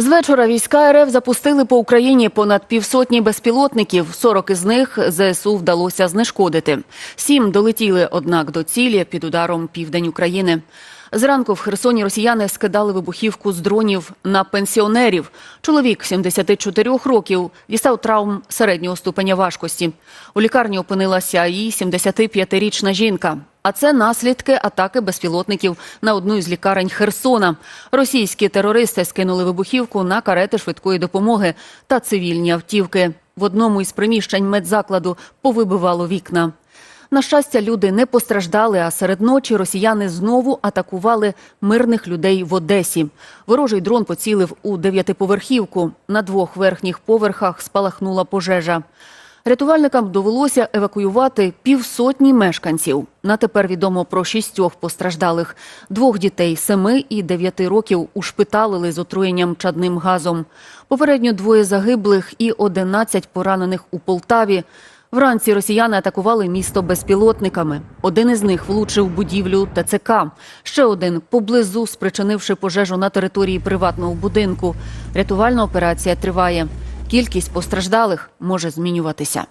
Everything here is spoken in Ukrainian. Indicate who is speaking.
Speaker 1: З вечора війська РФ запустили по Україні понад півсотні безпілотників. 40 із них ЗСУ вдалося знешкодити. Сім долетіли, однак, до цілі під ударом південь України. Зранку в Херсоні росіяни скидали вибухівку з дронів на пенсіонерів. Чоловік 74 років дістав травм середнього ступеня важкості. У лікарні опинилася і 75-річна жінка. А це наслідки атаки безпілотників на одну із лікарень Херсона. Російські терористи скинули вибухівку на карети швидкої допомоги та цивільні автівки. В одному із приміщень медзакладу повибивало вікна. На щастя, люди не постраждали, а серед ночі росіяни знову атакували мирних людей в Одесі. Ворожий дрон поцілив у дев'ятиповерхівку. На двох верхніх поверхах спалахнула пожежа. Рятувальникам довелося евакуювати півсотні мешканців. На тепер відомо про шістьох постраждалих. Двох дітей семи і дев'яти років ушпиталили з отруєнням чадним газом. Попередньо двоє загиблих і одинадцять поранених у Полтаві. Вранці росіяни атакували місто безпілотниками. Один із них влучив будівлю ТЦК. Ще один поблизу, спричинивши пожежу на території приватного будинку. Рятувальна операція триває. Кількість постраждалих може змінюватися.